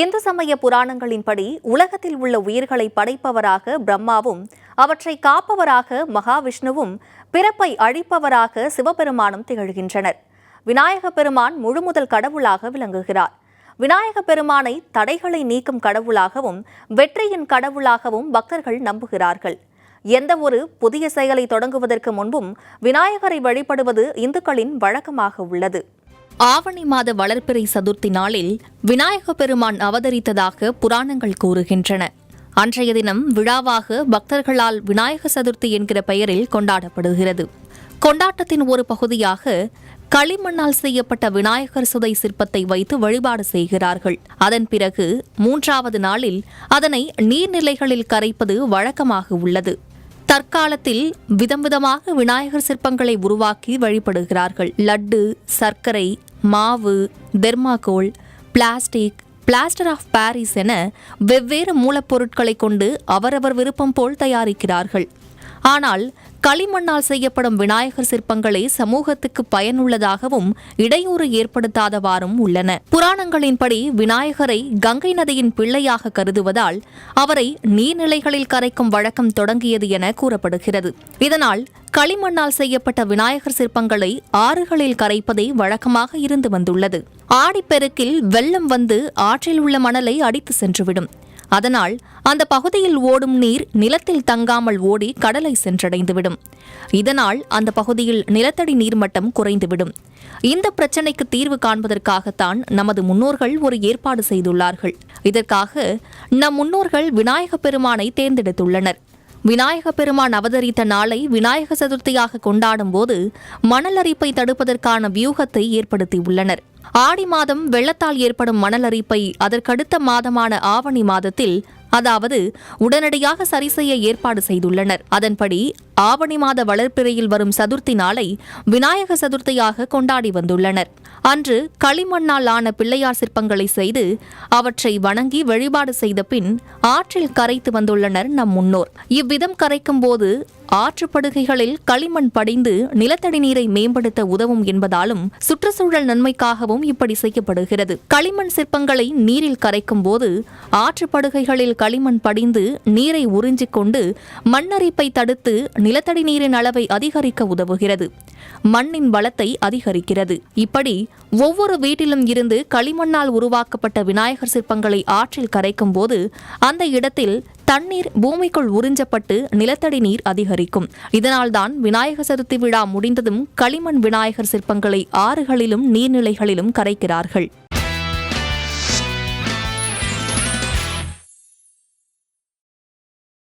இந்து சமய புராணங்களின்படி உலகத்தில் உள்ள உயிர்களை படைப்பவராக பிரம்மாவும் அவற்றை காப்பவராக மகாவிஷ்ணுவும் பிறப்பை அழிப்பவராக சிவபெருமானும் திகழ்கின்றனர். விநாயக பெருமான் முழுமுதல் கடவுளாக விளங்குகிறார். விநாயக பெருமானை தடைகளை நீக்கும் கடவுளாகவும் வெற்றியின் கடவுளாகவும் பக்தர்கள் நம்புகிறார்கள். எந்த ஒரு புதிய செயலை தொடங்குவதற்கு முன்பும் விநாயகரை வழிபடுவது இந்துக்களின் வழக்கமாக உள்ளது. ஆவணி மாத வளர்ப்பிறை சதுர்த்தி நாளில் விநாயக பெருமான் அவதரித்ததாக புராணங்கள் கூறுகின்றன. அன்றைய தினம் விழாவாக பக்தர்களால் விநாயக சதுர்த்தி என்கிற பெயரில் கொண்டாடப்படுகிறது. கொண்டாட்டத்தின் ஒரு பகுதியாக களிமண்ணால் செய்யப்பட்ட விநாயகர் சுதை சிற்பத்தை வைத்து வழிபாடு செய்கிறார்கள். அதன் பிறகு மூன்றாவது நாளில் அதனை நீர்நிலைகளில் கரைப்பது வழக்கமாக உள்ளது. தற்காலத்தில் விதம் விதமாக விநாயகர் சிற்பங்களை உருவாக்கி வழிபடுகிறார்கள். லட்டு சர்க்கரை மாவு thermocol plastic plaster of Paris என வெவ்வேறு மூலப்பொருட்களை கொண்டு அவரவர் விருப்பம் போல் தயாரிக்கிறார்கள். ஆனால் களிமண்ணால் செய்யப்படும் விநாயகர் சிற்பங்களே சமூகத்துக்கு பயனுள்ளதாகவும் இடையூறு ஏற்படுத்தாதவாறும் உள்ளன. புராணங்களின்படி விநாயகரை கங்கை நதியின் பிள்ளையாக கருதுவதால் அவரை நீர்நிலைகளில் கரைக்கும் வழக்கம் தொடங்கியது என கூறப்படுகிறது. இதனால் களிமண்ணால் செய்யப்பட்ட விநாயகர் சிற்பங்களை ஆறுகளில் கரைப்பதே வழக்கமாக இருந்து வந்துள்ளது. ஆடிப்பெருக்கில் வெள்ளம் வந்து ஆற்றில் உள்ள மணலை அடித்து சென்றுவிடும். அதனால் அந்த பகுதியில் ஓடும் நீர் நிலத்தில் தங்காமல் ஓடி கடலை சென்றடைந்துவிடும். இதனால் அந்த பகுதியில் நிலத்தடி நீர்மட்டம் குறைந்துவிடும். இந்த பிரச்சினைக்கு தீர்வு காண்பதற்காகத்தான் நமது முன்னோர்கள் ஒரு ஏற்பாடு செய்துள்ளார்கள். இதற்காக நம் முன்னோர்கள் விநாயக பெருமானை தேர்ந்தெடுத்துள்ளனர். விநாயக பெருமான் அவதரித்த நாளை விநாயக சதுர்த்தியாக கொண்டாடும் போது மணல் அரிப்பை தடுப்பதற்கான வியூகத்தை ஏற்படுத்தியுள்ளனர். ஆடி மாதம் வெள்ளத்தால் ஏற்படும் மணல் அரிப்பை அதற்கடுத்த மாதமான ஆவணி மாதத்தில் அதாவது உடனடியாக சரி செய்ய ஏற்பாடு செய்துள்ளனர். அதன்படி ஆவணி மாத வளர்ப்பிறையில் வரும் சதுர்த்தி நாளை விநாயக சதுர்த்தியாக கொண்டாடி வந்துள்ளனர். அன்று களிமண்ணால் ஆன பிள்ளையார் சிற்பங்களை செய்து அவற்றை வணங்கி வழிபாடு செய்த பின் ஆற்றில் கரைத்து வந்துள்ளனர் நம் முன்னோர். இவ்விதம் கரைக்கும் போது ஆற்றுப்படுகைகளில் களிமண் படிந்து நிலத்தடி நீரை மேம்படுத்த உதவும் என்பதாலும் சுற்றுச்சூழல் நன்மைக்காகவும் இப்படி செய்யப்படுகிறது. களிமண் சிற்பங்களை நீரில் கரைக்கும் போது ஆற்றுப்படுகைகளில் களிமண் படிந்து நீரை உறிஞ்சிக் கொண்டு மண்ணரிப்பை தடுத்து நிலத்தடி நீரின் அளவை அதிகரிக்க உதவுகிறது. மண்ணின் வளத்தை அதிகரிக்கிறது. இப்படி ஒவ்வொரு வீட்டிலும் இருந்து களிமண்ணால் உருவாக்கப்பட்ட விநாயகர் சிற்பங்களை ஆற்றில் கரைக்கும் போது அந்த இடத்தில் தண்ணீர் பூமிக்குள் உறிஞ்சப்பட்டு நிலத்தடி நீர் அதிகரிக்கும். இதனால்தான் விநாயகர் சதுர்த்தி விழா முடிந்ததும் களிமண் விநாயகர் சிற்பங்களை ஆறுகளிலும் நீர்நிலைகளிலும் கரைக்கிறார்கள்.